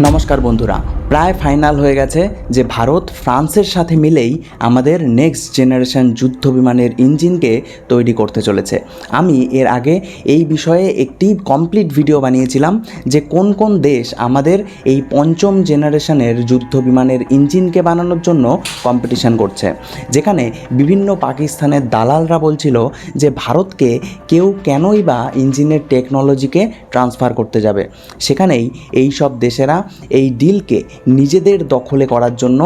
নমস্কার বন্ধুরা। প্রায় ফাইনাল হয়ে গেছে যে ভারত ফ্রান্সের সাথে মিলেই আমাদের নেক্সট জেনারেশন যুদ্ধ বিমানের ইঞ্জিনকে তৈরি করতে চলেছে। আমি এর আগে এই বিষয়ে একটি কমপ্লিট ভিডিও বানিয়েছিলাম যে কোন কোন দেশ আমাদের এই পঞ্চম জেনারেশনের যুদ্ধ বিমানের ইঞ্জিনকে বানানোর জন্য কম্পিটিশন করছে। যেখানে বিভিন্ন পাকিস্তানের দালালরা বলছিল যে ভারতকে কেউ কেনই বা ইঞ্জিনের টেকনোলজিকে ট্রান্সফার করতে যাবে। সেখানেই এই সব দেশেরা এই ডিলকে নিজেদের দখলে করার জন্য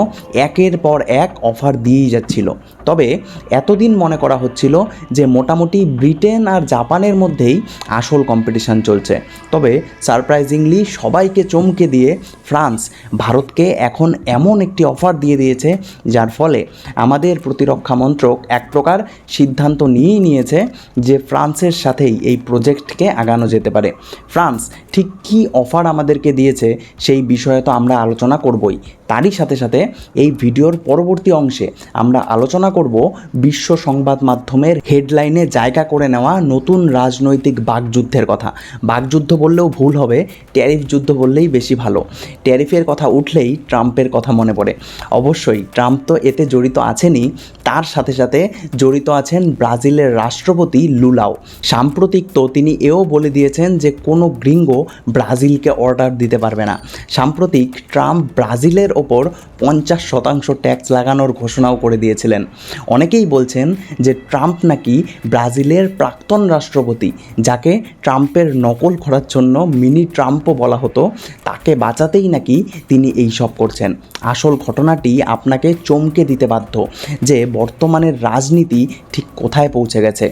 একের পর এক অফার দিয়েই যাচ্ছিল। তবে এতদিন মনে করা হচ্ছিল যে মোটামুটি ব্রিটেন আর জাপানের মধ্যেই আসল কম্পিটিশান চলছে। তবে সারপ্রাইজিংলি সবাইকে চমকে দিয়ে ফ্রান্স ভারতকে এখন এমন একটি অফার দিয়ে দিয়েছে, যার ফলে আমাদের প্রতিরক্ষা মন্ত্রক এক প্রকার সিদ্ধান্ত নিয়েই নিয়েছে যে ফ্রান্সের সাথেই এই প্রজেক্টকে আগানো যেতে পারে। ফ্রান্স ঠিক কী অফার আমাদেরকে দিয়েছে সেই বিষয়ে তো আমরা আলোচনা করবই। তারই সাথে সাথে এই ভিডিওর পরবর্তী অংশে আমরা আলোচনা করব বিশ্ব সংবাদ মাধ্যমের হেডলাইনে জায়গা করে নেওয়া নতুন রাজনৈতিক বাকযুদ্ধের কথা। বাকযুদ্ধ বললেও ভুল হবে, ট্যারিফ যুদ্ধ বললেই বেশি ভালো। ট্যারিফের কথা উঠলেই ট্রাম্পের কথা মনে পড়ে। অবশ্যই, ট্রাম্প তো এতে জড়িত আছেনই। তার সাথে সাথে জড়িত আছেন ব্রাজিলের রাষ্ট্রপতি লুলাও। সাম্প্রতিক তো তিনি এও বলে দিয়েছেন যে কোনো গ্রিঙ্গো ব্রাজিলকে অর্ডার দিতে পারবে না। সাম্প্রতিক ট্রাম্প ব্রাজিলের ওপর পঞ্চাশ শতাংশ ট্যাক্স লাগানোর ঘোষণাও করে দিয়েছিলেন। অনেকেই বলছেন যে ট্রাম্প নাকি ব্রাজিলের প্রাক্তন রাষ্ট্রপতি, যাকে ট্রাম্পের নকল করার জন্য মিনি ট্রাম্পও বলা হতো, তাকে বাঁচাতেই নাকি তিনি এই সব করছেন। আসল ঘটনাটি আপনাকে চমকে দিতে বাধ্য যে বর্তমানের রাজনীতি ঠিক কোথায় পৌঁছে গেছে।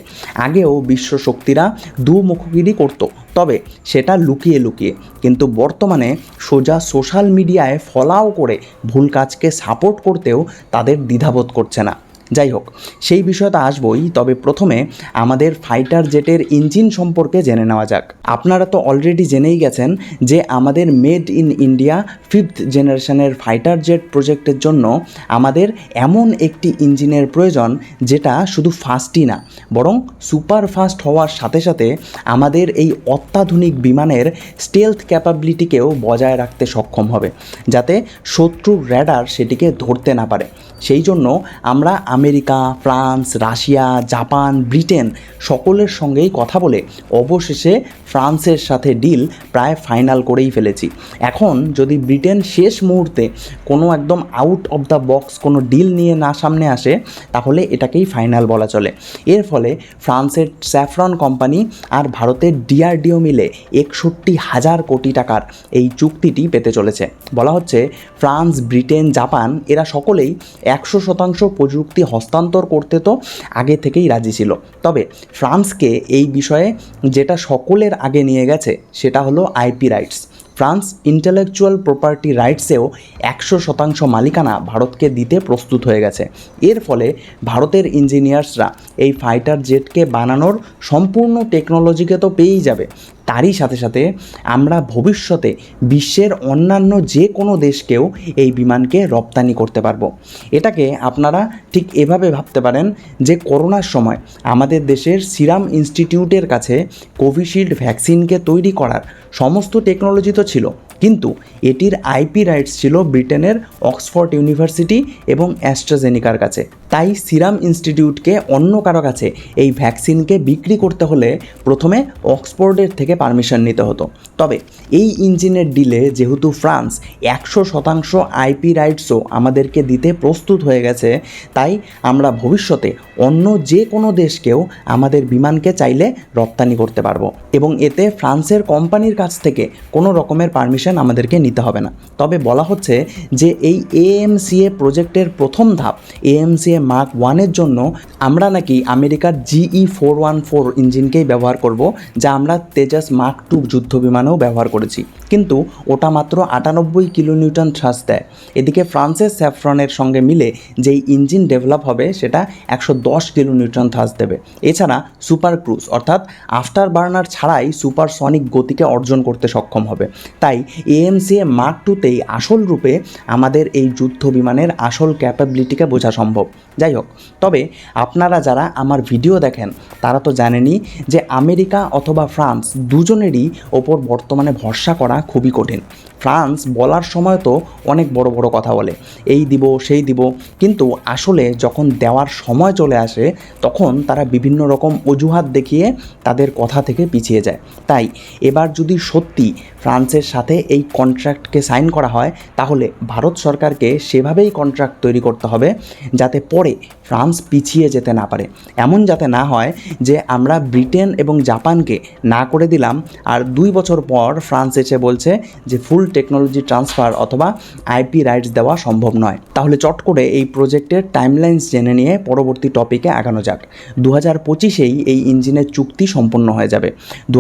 আগেও বিশ্ব শক্তিরা দুমুখগিরি করতো, তবে সেটা লুকিয়ে লুকিয়ে। কিন্তু বর্তমানে সোজা সোশ্যাল মিডিয়ায় ফলাও করে ভুল কাজকে সাপোর্ট করতেও তাদের দ্বিধাবোধ করছে না। যাই হোক, সেই বিষয়টা আসবই, তবে প্রথমে আমাদের ফাইটার জেটের ইঞ্জিন সম্পর্কে জেনে নেওয়া যাক। আপনারা তো অলরেডি জেনেই গেছেন যে আমাদের মেড ইন ইন্ডিয়া ফিফথ জেনারেশনের ফাইটার জেট প্রজেক্টের জন্য আমাদের এমন একটি ইঞ্জিনের প্রয়োজন যেটা শুধু ফাস্টই না, বরং সুপার ফাস্ট হওয়ার সাথে সাথে আমাদের এই অত্যাধুনিক বিমানের স্টেলথ ক্যাপাবিলিটিকেও বজায় রাখতে সক্ষম হবে, যাতে শত্রুর র্যাডার সেটিকে ধরতে না পারে। সেই জন্য আমরা America, France, Russia, Japan, Britain সকলের সঙ্গেই কথা বলে অবশেষে ফ্রান্সের সাথে ডিল প্রায় ফাইনাল করেই ফেলেছি। এখন যদি ব্রিটেন শেষ মুহূর্তে কোনো একদম আউট অফ দ্য বক্স কোনো ডিল নিয়ে না সামনে আসে, তাহলে এটাকেই ফাইনাল বলা চলে। এর ফলে ফ্রান্সের স্যাফরন কোম্পানি আর ভারতের ডিআরডিও মিলে একষট্টি হাজার কোটি টাকার এই চুক্তিটি পেতে চলেছে। বলা হচ্ছে, ফ্রান্স, ব্রিটেন, জাপান এরা সকলেই একশো শতাংশ প্রযুক্তি হস্তান্তর করতে তো আগে থেকেই রাজি ছিল। তবে ফ্রান্সকে এই বিষয়ে যেটা সকলের আগে নিয়ে গেছে, সেটা হলো IP rights. France intellectual property রাইটসেও একশো শতাংশ মালিকানা ভারতকে দিতে প্রস্তুত হয়ে গেছে। এর ফলে ভারতের ইঞ্জিনিয়ার্সরা এই ফাইটার জেটকে বানানোর সম্পূর্ণ টেকনোলজিকে তো পেয়েই যাবে। তারই সাথে সাথে আমরা ভবিষ্যতে বিশ্বের অন্যান্য যে কোনো দেশকেও এই বিমানকে রপ্তানি করতে পারব। এটাকে আপনারা ঠিক এভাবে ভাবতে পারেন যে করোনার সময় আমাদের দেশের সিরাম ইনস্টিটিউটের কাছে কোভিশিল্ড ভ্যাকসিনকে তৈরি করার সমস্ত টেকনোলজি তো ছিল। কিন্তু এটির আইপি রাইটস ছিল ব্রিটেনের অক্সফোর্ড ইউনিভার্সিটি এবং অ্যাস্ট্রাজেনিকার কাছে। তাই সিরাম ইনস্টিটিউটকে অন্য কারও কাছে এই ভ্যাকসিনকে বিক্রি করতে হলে প্রথমে অক্সফোর্ডের থেকে পারমিশন নিতে হতো। তবে এই ইঞ্জিনের ডিলে যেহেতু ফ্রান্স একশো শতাংশ আইপি রাইটসও আমাদেরকে দিতে প্রস্তুত হয়ে গেছে, তাই আমরা ভবিষ্যতে অন্য যে কোনো দেশকেও আমাদের বিমানকে চাইলে রপ্তানি করতে পারব। এবং এতে ফ্রান্সের কোম্পানির কাছ থেকে কোনো রকমের পারমিশন আমাদেরকে নিতে হবে না। তবে বলা হচ্ছে যে এই এএমসিএ প্রজেক্টের প্রথম ধাপ, এএমসিএ মার্ক ওয়ানের জন্য আমরা নাকি আমেরিকার জিই ফোর ওয়ান ফোর ইঞ্জিনকেই ব্যবহার করব, যা আমরা তেজাস মার্ক টু যুদ্ধ বিমানেও ব্যবহার করেছি। কিন্তু ওটা মাত্র আটানব্বই কিলোনিউটন থ্রাস দেয়। এদিকে ফ্রান্সের স্যাফ্রনের সঙ্গে মিলে যেই ইঞ্জিন ডেভেলপ হবে, সেটা একশো দশ কিলোনিউটন থ্রাস দেবে। এছাড়া সুপার ক্রুজ, অর্থাৎ আফটার বার্নার ছাড়াই সুপার সনিক গতিকে অর্জন করতে সক্ষম হবে। তাই এএমসিএ মার্ক টুতেই আসল রূপে আমাদের এই যুদ্ধ বিমানের আসল ক্যাপাবিলিটিকে বোঝা সম্ভব। যাই হোক, তবে আপনারা যারা আমার ভিডিও দেখেন, তারা তো জানেনই যে আমেরিকা অথবা ফ্রান্স দুজনেরই ওপর বর্তমানে ভরসা করা খুবই কঠিন। ফ্রান্স বলার সময় তো অনেক বড় বড় কথা বলে, এই দিব, সেই দিব। কিন্তু আসলে যখন দেওয়ার সময় চলে আসে, তখন তারা বিভিন্ন রকম অজুহাত দেখিয়ে তাদের কথা থেকে পিছিয়ে যায়। তাই এবার যদি সত্যি ফ্রান্সের সাথে এই কন্ট্রাক্টকে সাইন করা হয়, তাহলে ভারত সরকারকে সেভাবেই কন্ট্রাক্ট তৈরি করতে হবে, যাতে পরে ফ্রান্স পিছিয়ে যেতে না পারে। এমন যাতে না হয় যে আমরা ব্রিটেন এবং জাপানকে না করে দিলাম, আর দুই বছর পর ফ্রান্স এসে বলছে যে ফুল টেকনোলজি ট্রান্সফার অথবা আইপি রাইটস দেওয়া সম্ভব নয়। তাহলে চট করে এই প্রজেক্টের টাইমলাইন্স জেনে নিয়ে পরবর্তী টপিকে আগানো যাক। দু হাজার পঁচিশেই এই ইঞ্জিনের চুক্তি সম্পন্ন হয়ে যাবে। দু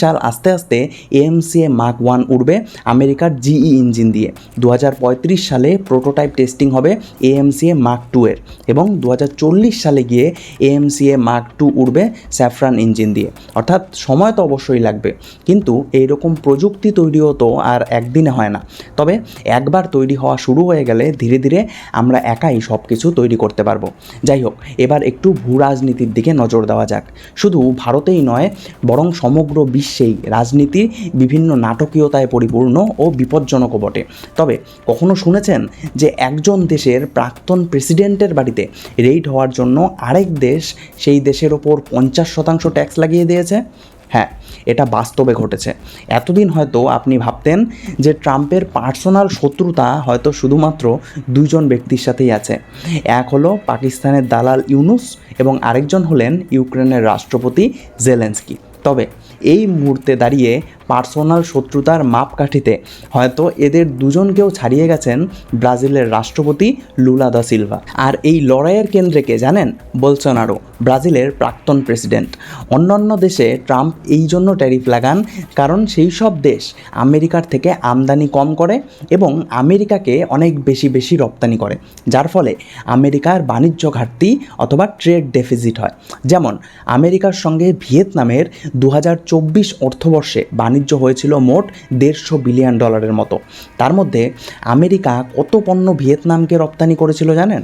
সাল আস্তে আস্তে এএমসিএ মার্ক ওয়ান উঠবে আমেরিকার জিই ইঞ্জিন দিয়ে। দু হাজার পঁয়ত্রিশ সালে প্রোটোটাইপ টেস্টিং হবে এএমসিএ মার্ক টু এর এবং দু হাজার চল্লিশ সালে গিয়ে এএমসিএ মার্ক টু উঠবে স্যাফরান ইঞ্জিন দিয়ে। অর্থাৎ সময় তো অবশ্যই লাগবে। কিন্তু এইরকম প্রযুক্তি তৈরিও তো আর একদিনে হয় না। তবে একবার তৈরি হওয়া শুরু হয়ে গেলে ধীরে ধীরে আমরা একাই সব কিছু তৈরি করতে পারব। যাই হোক, এবার একটু ভূ রাজনীতির দিকে নজর দেওয়া যাক। শুধু ভারতেই নয়, বরং সমগ্র বিশ্বেই রাজনীতি বিভিন্ন নাটকীয়তায় পরিপূর্ণ ও বিপজ্জনকও বটে। তবে কখনো শুনেছেন যে একজন দেশের প্রাক্তন প্রেসিডেন্টের বাড়িতে রেইড হওয়ার জন্য আরেক দেশ সেই দেশের ওপর পঞ্চাশ শতাংশ ট্যাক্স লাগিয়ে দিয়েছে? হ্যাঁ এটা বাস্তবে ঘটেছে। এতদিন হয়তো আপনি ভাবতেন যে ট্রাম্পের পার্সোনাল শত্রুতা হয়তো শুধুমাত্র দুজন ব্যক্তির সাথেই আছে। এক হলো পাকিস্তানের দালাল ইউনুস এবং আরেকজন হলেন ইউক্রেনের রাষ্ট্রপতি জেলেন্সকি। তবে এই মুহূর্তে দাঁড়িয়ে পার্সোনাল শত্রুতার মাপকাঠিতে। হয়তো এদের দুজনকেও ছাড়িয়ে গেছেন ব্রাজিলের রাষ্ট্রপতি লুলা দা সিলভা। আর এই লড়াইয়ের কেন্দ্রে কে জানেন? বলসোনারো, ব্রাজিলের প্রাক্তন প্রেসিডেন্ট। অন্যান্য দেশে ট্রাম্প এই জন্য ট্যারিফ লাগান কারণ সেই সব দেশ আমেরিকার থেকে আমদানি কম করে এবং আমেরিকাকে অনেক বেশি বেশি রপ্তানি করে, যার ফলে আমেরিকার বাণিজ্য ঘাটতি অথবা ট্রেড ডেফিজিট হয়। যেমন আমেরিকার সঙ্গে ভিয়েতনামের দু হাজার চব্বিশ অর্থবর্ষে বাণিজ্য হয়েছিল মোট দেড়শো বিলিয়ন ডলারের মতো। তার মধ্যে আমেরিকা কত পণ্য ভিয়েতনামকে রপ্তানি করেছিল জানেন?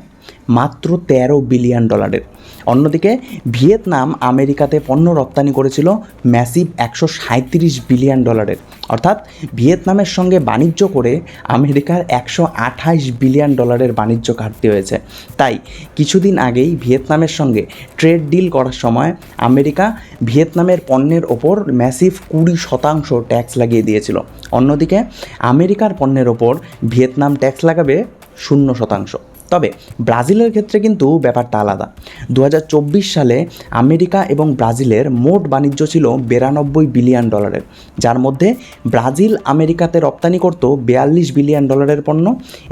মাত্র তেরো বিলিয়ন ডলারের। অন্যদিকে, ভিয়েতনাম আমেরিকাতে পণ্য রপ্তানি করেছিল ম্যাসিভ একশো সাঁত্রিশ বিলিয়ন ডলারের। অর্থাৎ, ভিয়েতনামের সঙ্গে বাণিজ্য করে আমেরিকার একশো আঠাইশ বিলিয়ন ডলারের বাণিজ্য ঘাটতি হয়েছে। তাই, কিছুদিন আগেই ভিয়েতনামের সঙ্গে ট্রেড ডিল করার সময় আমেরিকা ভিয়েতনামের পণ্যের ওপর ম্যাসিভ কুড়ি শতাংশ ট্যাক্স লাগিয়ে দিয়েছিল। অন্যদিকে, আমেরিকার পণ্যের ওপর ভিয়েতনাম ট্যাক্স লাগাবে শূন্য শতাংশ। তবে ব্রাজিলের ক্ষেত্রে কিন্তু ব্যাপারটা আলাদা। দু হাজার চব্বিশ সালে আমেরিকা এবং ব্রাজিলের মোট বাণিজ্য ছিল বিরানব্বই বিলিয়ন ডলারের, যার মধ্যে ব্রাজিল আমেরিকাতে রপ্তানি করত বিয়াল্লিশ বিলিয়ন ডলারের পণ্য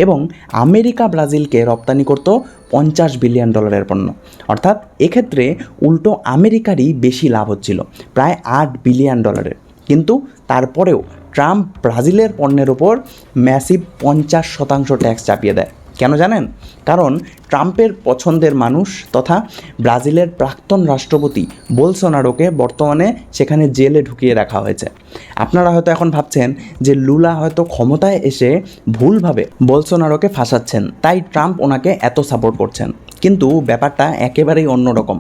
এবং আমেরিকা ব্রাজিলকে রপ্তানি করত পঞ্চাশ বিলিয়ন ডলারের পণ্য। অর্থাৎ এক্ষেত্রে উল্টো আমেরিকারই বেশি লাভ হচ্ছিল, প্রায় আট বিলিয়ন ডলারের। কিন্তু তারপরেও ট্রাম্প ব্রাজিলের পণ্যের ওপর ম্যাসিভ পঞ্চাশ শতাংশ ট্যাক্স চাপিয়ে দেয়। কেন জানেন? কারণ ট্রাম্পের পছন্দের মানুষ তথা ব্রাজিলের প্রাক্তন রাষ্ট্রপতি বোলসোনারোকে বর্তমানে সেখানে জেলে ঢুকিয়ে রাখা হয়েছে। আপনারা হয়তো এখন ভাবছেন যে লুলা হয়তো ক্ষমতায় এসে ভুলভাবে বোলসোনারোকে ফাঁসাচ্ছেন, তাই ট্রাম্প ওনাকে এত সাপোর্ট করছেন। কিন্তু ব্যাপারটা একেবারেই অন্যরকম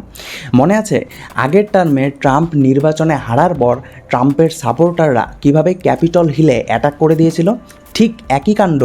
মনে আছে, আগের টার্মে ট্রাম্প নির্বাচনে হারার পর ট্রাম্পের সাপোর্টাররা কীভাবে ক্যাপিটল হিলে অ্যাটাক করে দিয়েছিল? ঠিক একই কাণ্ড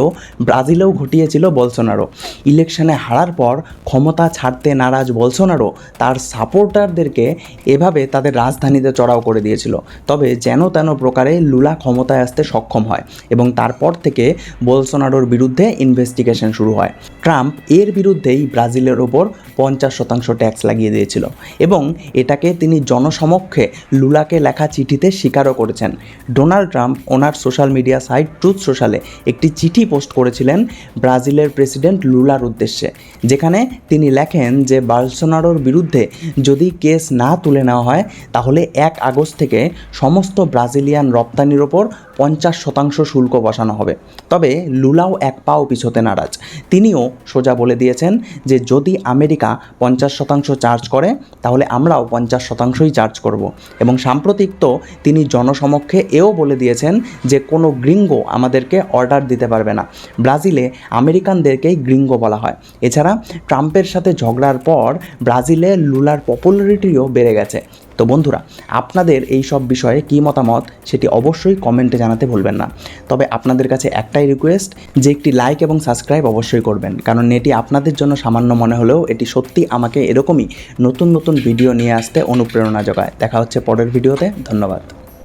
ব্রাজিলেও ঘটিয়েছিল বলসোনারো। ইলেকশনে হারার পর ক্ষমতা ছাড়তে নারাজ বলসোনারো, তার সাপোর্টারদেরকে এভাবে তাদের রাজধানীতে চড়াও করে দিয়েছিল। তবে যেন তেন প্রকারে লুলা ক্ষমতায় আসতে সক্ষম হয় এবং তারপর থেকে বলসোনারোর বিরুদ্ধে ইনভেস্টিগেশন শুরু হয়। ট্রাম্প এর বিরুদ্ধেই ব্রাজিলের ওপর পঞ্চাশ শতাংশ ট্যাক্স লাগিয়ে দিয়েছিল এবং এটাকে তিনি জনসমক্ষে লুলাকে লেখা চিঠিতে স্বীকারও করেছেন। ডোনাল্ড ট্রাম্প ওনার সোশ্যাল মিডিয়া সাইট ট্রুথ সোশ্যালে একটি চিঠি পোস্ট করেছিলেন ব্রাজিলের প্রেসিডেন্ট লুলার উদ্দেশ্যে, যেখানে তিনি লেখেন যে বালসোনারোর বিরুদ্ধে যদি কেস না তুলে নেওয়া হয়, তাহলে এক আগস্ট থেকে সমস্ত ব্রাজিলিয়ান রপ্তানির ওপর পঞ্চাশ শতাংশ শুল্ক বসানো হবে। তবে লুলাও এক পাও পিছোতে নারাজ। তিনিও সোজা বলে দিয়েছেন যে, যদি আমেরিকা পঞ্চাশ শতাংশ চার্জ করে, তাহলে আমরাও পঞ্চাশ শতাংশই চার্জ করব। এবং সাম্প্রতিক তো তিনি জনসমক্ষে এও বলে দিয়েছেন যে, কোনো গ্রিঙ্গো আমাদেরকে অর্ডার দিতে পারবে না। ব্রাজিলে আমেরিকানদেরকেই গ্রিঙ্গো বলা হয়। এছাড়া ট্রাম্পের সাথে ঝগড়ার পর ব্রাজিলে লুলার পপুলারিটিও বেড়ে গেছে। তো বন্ধুরা, আপনাদের এই সব বিষয়ে কী মতামত সেটি অবশ্যই কমেন্টে জানাতে ভুলবেন না। তবে আপনাদের কাছে একটাই রিকোয়েস্ট যে একটি লাইক এবং সাবস্ক্রাইব অবশ্যই করবেন। কারণ এটি আপনাদের জন্য সামান্য মনে হলেও এটি সত্যি আমাকে এরকমই নতুন নতুন ভিডিও নিয়ে আসতে অনুপ্রেরণা যোগায়। দেখা হচ্ছে পরের ভিডিওতে ধন্যবাদ।